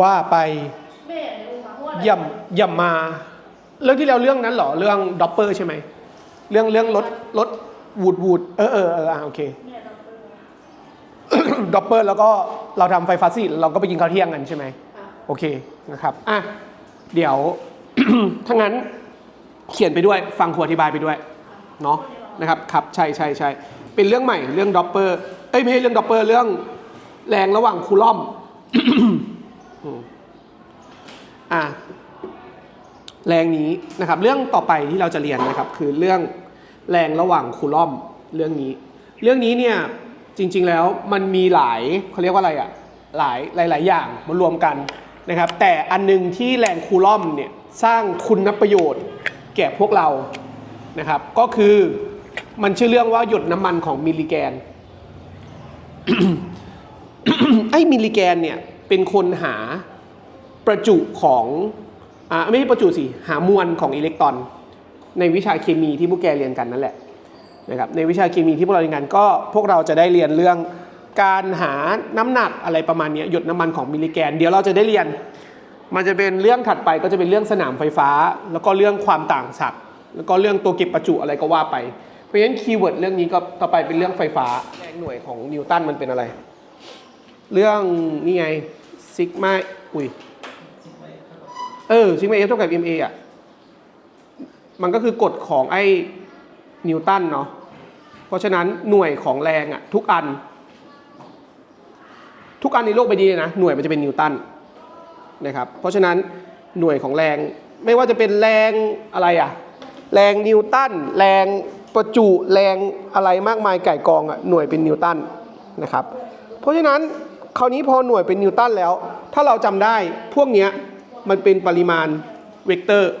ว่าไปแม่ในองค์พระเพราะว่าอะไรเยี่ยมเยี่ยมมา เรื่องที่เราเรื่องนั้นเหรอ เรื่องด็อปเปอร์ใช่ไหม เรื่องเรื่องรถรถวูดวูดเออเออเอออะโอเคแม่ดอกเตอร์ด็อปเปอร์แล้วก็เราทำไฟฟ้าสถิตเราก็ไปกินข้าวเที่ยงกันใช่ไหมค่ะโอเคนะครับอะเดี๋ยวถ้างั้นเขียนไปด้วยฟังครูอธิบายไปด้วยเนาะนะครับครับใช่ใช่ใช่เป็นเรื่องใหม่เรื่องด็อปเปอร์เอ้ยไม่ใช่เรื่องด็อปเปอร์เรื่องแรงระหว่างคูลอม อะแรงนี้นะครับ เรื่องต่อไปที่เราจะเรียนนะครับ คือเรื่องแรงระหว่างคูลอมเรื่องนี้ เรื่องนี้เนี่ยจริง ๆแล้วมันมีหลายเขาเรียกว่าอะไรอะหลายหลาย ๆ อย่างมารวมกันนะครับ แต่อันหนึงที่แรงคูลอมเนี่ยสร้างคุณประโยชน์แก่พวกเรานะครับ ก็คือมันชื่อเรื่องว่าหยดน้ำมันของมิลลิแกนไอ้มิลลิแกนเนี่ย เป็นคนหาประจุของอ่าไม่ใช่ประจุสิหามวลของอิเล็กตรอน ในวิชาเคมีที่พวกแกเรียนกันนั่นแหละนะครับในวิชาเคมีที่พวกเราเรียนกันก็พวกเราจะได้เรียนเรื่องการหาน้ำหนักอะไรประมาณนี้หยดน้ำมันของมิลลิแกน เดี๋ยวเราจะได้เรียน มันจะเป็นเรื่องถัดไปก็จะเป็นเรื่องสนามไฟฟ้า แล้วก็เรื่องความต่างศักย์แล้วก็เรื่องตัวเก็บประจุอะไรก็ว่าไป เพราะฉะนั้นคีย์เวิร์ดเรื่องนี้ก็ต่อไปเป็นเรื่องไฟฟ้าแรงหน่วยของนิวตันมันเป็นอะไร เรื่องนี่ไงซิกมาอุ้ยเออซิกมาเอฟเท่ากับ ma อะ มันก็คือกฎของไอ้นิวตันเนาะเพราะฉะนั้นหน่วยของแรงอะทุกอัน ทุกอันในโลกใบนี้นะ หน่วยมันจะเป็นนิวตันนะครับ เพราะฉะนั้นหน่วยของแรงไม่ว่าจะเป็นแรงอะไรอะแรงนิวตันแรงประจุแรงอะไรมากมายไก่กองอะหน่วยเป็นนิวตันนะครับ เพราะฉะนั้น คราวนี้พอหน่วยเป็นนิวตันแล้ว ถ้าเราจำได้พวกเนี้ยมันเป็นปริมาณเวกเตอร์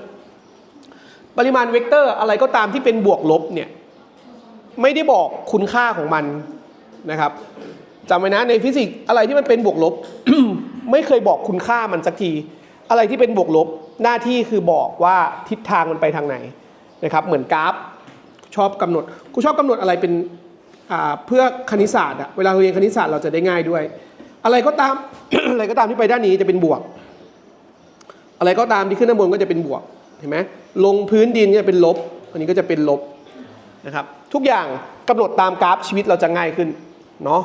ปริมาณเวกเตอร์อะไรก็ตามที่เป็นบวกลบเนี่ยไม่ได้บอกคุณค่าของมันนะครับจำไว้นะในฟิสิกส์อะไรที่มันเป็นบวกลบ ไม่เคยบอกคุณค่ามันสักที อะไรที่เป็นบวกลบหน้าที่คือบอกว่าทิศทางมันไปทางไหนนะครับ เหมือนกราฟชอบกำหนดกูชอบกำหนดอะไรเป็นเพื่อคณิตศาสตร์อะเวลาเรียนคณิตศาสตร์เราจะได้ง่ายด้วย อะไรก็ตาม อะไรก็ตามที่ไปด้านนี้จะเป็นบวก อะไรก็ตามที่ขึ้นด้านบนก็จะเป็นบวกเห็นไหมลงพื้นดินก็จะเป็นลบ อันนี้ก็จะเป็นลบนะครับทุกอย่างกำหนดตามกราฟชีวิตเราจะง่ายขึ้นเนาะ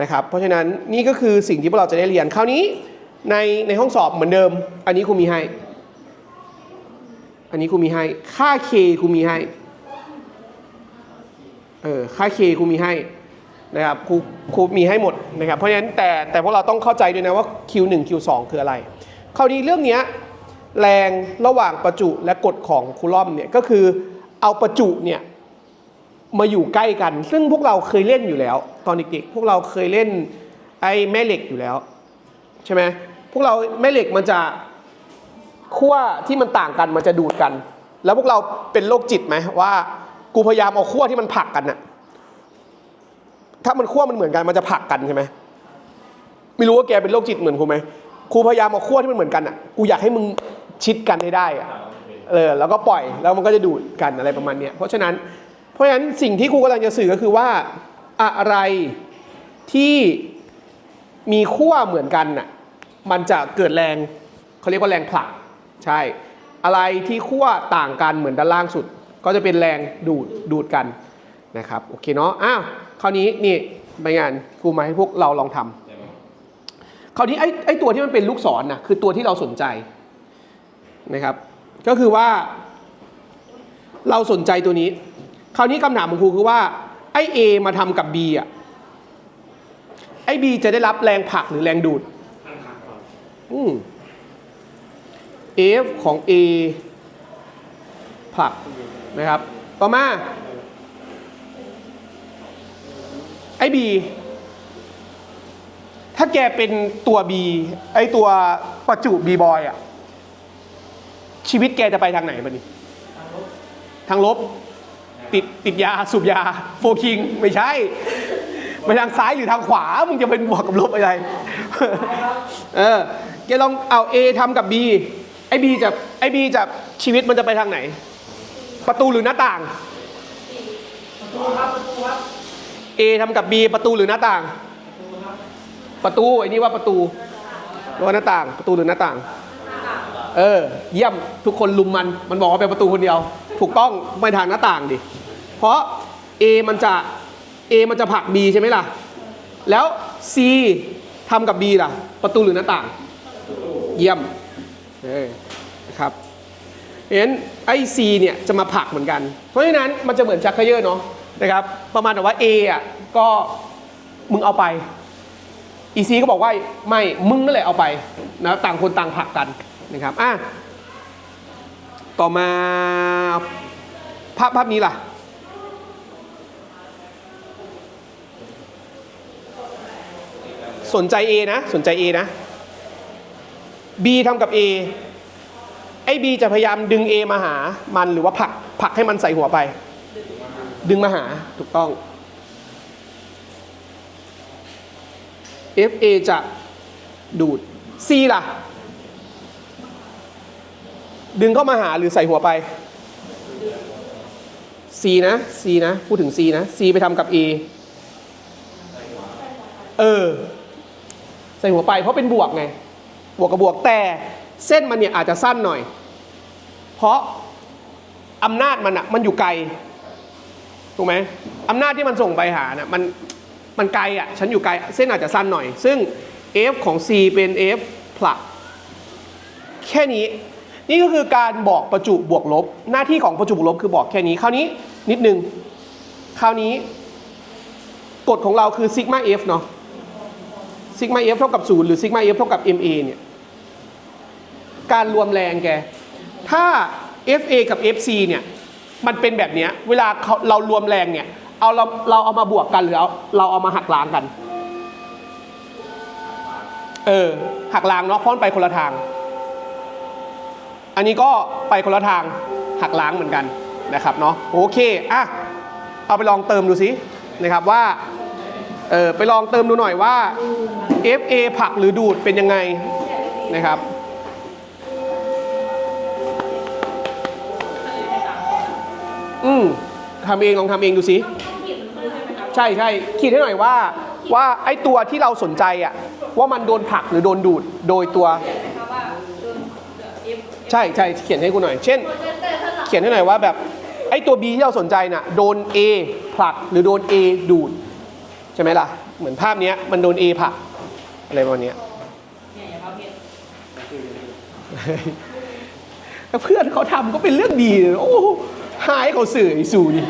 นะครับเพราะฉะนั้นนี่ก็คือสิ่งที่พวกเราจะได้เรียนคราวนี้ในในห้องสอบเหมือนเดิม อันนี้ครูมีให้ อันนี้ครูมีให้ ค่า k ครูมีให้ เออ ค่า k ครูมีให้ นะครับครูครูมีให้หมดนะครับเพราะฉะนั้นแต่แต่พวกเราต้องเข้าใจด้วยนะว่า Q1 Q2 คืออะไรคราวนี้เรื่องนี้แรงระหว่างประจุและกฎของคูลอมเนี่ยก็คือเอาประจุเนี่ยมาอยู่ใกล้กัน ซึ่งพวกเราเคยเล่นอยู่แล้ว ตอนเด็กๆพวกเราเคยเล่นไอ้แม่เหล็กอยู่แล้วใช่ไหมพวกเราแม่เหล็กมันจะขั้วที่มันต่างกันมันจะดูดกัน แล้วพวกเราเป็นโรคจิตไหมว่า กูพยายามเอาขั้วที่มันผักกันน่ะ ถ้ามันขั้วมันเหมือนกันมันจะผลักกันใช่ไหมไม่รู้ว่าแกเป็นโรคจิตเหมือนกูไหมครูพยายามเอาขั้วที่มันเหมือนกันอะกูอยากให้มึงชิดกันให้ได้อะเออแล้วก็ปล่อยแล้วมันก็จะดูดกันอะไรประมาณเนี้ยเพราะฉะนั้นเพราะฉะนั้นสิ่งที่ครูกำลังจะสื่อก็คือว่าอะไรที่มีขั้วเหมือนกันน่ะมันจะเกิดแรงเขาเรียกว่าแรงผลักใช่ อะไรที่ขั้วต่างกันเหมือนด้านล่างสุด ก็จะเป็นแรงดูดดูดกันนะครับโอเคเนาะอ้าว คราวนี้นี่ใบงานครูมาให้พวกเราลองทำคราวนี้ไอ้ไอ้ตัวที่มันเป็นลูกศรน่ะคือตัวที่เราสนใจนะครับ ก็คือว่า เราสนใจตัวนี้ คราวนี้คำถามของครูคือว่าไอ้ A มาทำกับ B อะไอ้ B จะได้รับแรงผลักหรือแรงดูดอืม F ของ A ผลักนะครับ ต่อมา ไอ้ B ถ้าแกเป็นตัว B ไอ้ตัวประจุ B บอยอะชีวิตแกจะไปทางไหนบ้านี้ทางลบ ติดติดยาสูบยา โฟคิง ไม่ใช่ ไปทางซ้ายหรือทางขวา มึงจะเป็นบวกกับลบอะไร เออแกลองเอา A ทำกับ B ไอ้ B จะไอ้ B จะชีวิตมันจะไปทางไหน ประตูหรือหน้าต่าง ประตู A ทำกับ B ประตูหรือหน้าต่าง ประตูไอ้นี่ว่าประตูหรือว่าหน้าต่าง ประตูหรือหน้าต่าง เออ เยี่ยมทุกคนลุมมัน มันบอกว่าเป็นประตูคนเดียว ถูกต้องไปทางหน้าต่างดิ เพราะ A มันจะ A มันจะผลัก B ใช่ไหมล่ะ แล้ว C ทำกับ B ล่ะ ประตูหรือหน้าต่าง เยี่ยมเออนะครับเพราะฉะนั้นไอ้ C เนี่ยจะมาผลักเหมือนกัน เพราะฉะนั้นมันจะเหมือนชักเขยอเนาะ นะครับ ประมาณแบบว่า A อะก็มึงเอาไปอีซีก็บอกว่าไม่มึงนั่นแหละเอาไปนะต่างคนต่างผลักกันนะครับอะต่อมาภาพภาพนี้ล่ะสนใจ A นะสนใจ A นะ B ทำกับ A ไอ้ B จะพยายามดึง A มาหามันหรือว่าผลักผลักให้มันใส่หัวไป ดึงมาหาถูกต้อง FA จะดูด C ล่ะ ดึงเข้ามาหาหรือใส่หัวไป C นะ C นะ พูดถึง C นะ C ไปทำกับ A เออ ใส่หัวไปเพราะเป็นบวกไง บวกกับบวกแต่เส้นมันเนี่ยอาจจะสั้นหน่อย เพราะอำนาจมันอะมันอยู่ไกล ถูกไหมอำนาจที่มันส่งไปหานะมันมันไกลอะฉันอยู่ไกลเส้นอาจจะสั้นหน่อย ซึ่ง F ของ C เป็น F ผลักแค่นี้ นี่ก็คือการบอกประจุบวกลบ หน้าที่ของประจุบวกลบคือบอกแค่นี้คราวนี้นิดนึงคราวนี้ กฎของเราคือซิกมา F เนาะซิกมา F เท่ากับ0หรือซิกมา F เท่ากับ MA เนี่ยการรวมแรงแก ถ้า FA กับ FC เนี่ย มันเป็นแบบนี้เวลาเรารวมแรงเนี่ย เอาเราเราเอามาบวกกันหรือเอาเราเอามาหักล้างกัน เออ หักล้างเนาะพราะมันไปคนละทาง อันนี้ก็ไปคนละทางหักล้างเหมือนกันนะครับเนาะโอเคอะเอาไปลองเติมดูสินะครับว่าเออไปลองเติมดูหน่อยว่า FA ผักหรือดูดเป็นยังไงนะครับ อืมทำเองลองทำเองดูสิใช่ใช่คิดให้หน่อยว่า ว่าไอ้ตัวที่เราสนใจอะว่ามันโดนผลักหรือโดนดูดโดยตัว ใช่ใช่เขียนให้กูหน่อย เช่น เขียนให้หน่อยว่าแบบไอ้ตัว B ที่เราสนใจน่ะโดน A ผลักหรือโดน A ดูดใช่ไหมล่ะ เหมือนภาพเนี้ยมันโดน A ผลักอะไรประมาณเนี้ยแล้วเพื่อนเขาทำก็เป็นเรื่องดีเลยโอ้ หายเขาสื่อไอ้สูนี่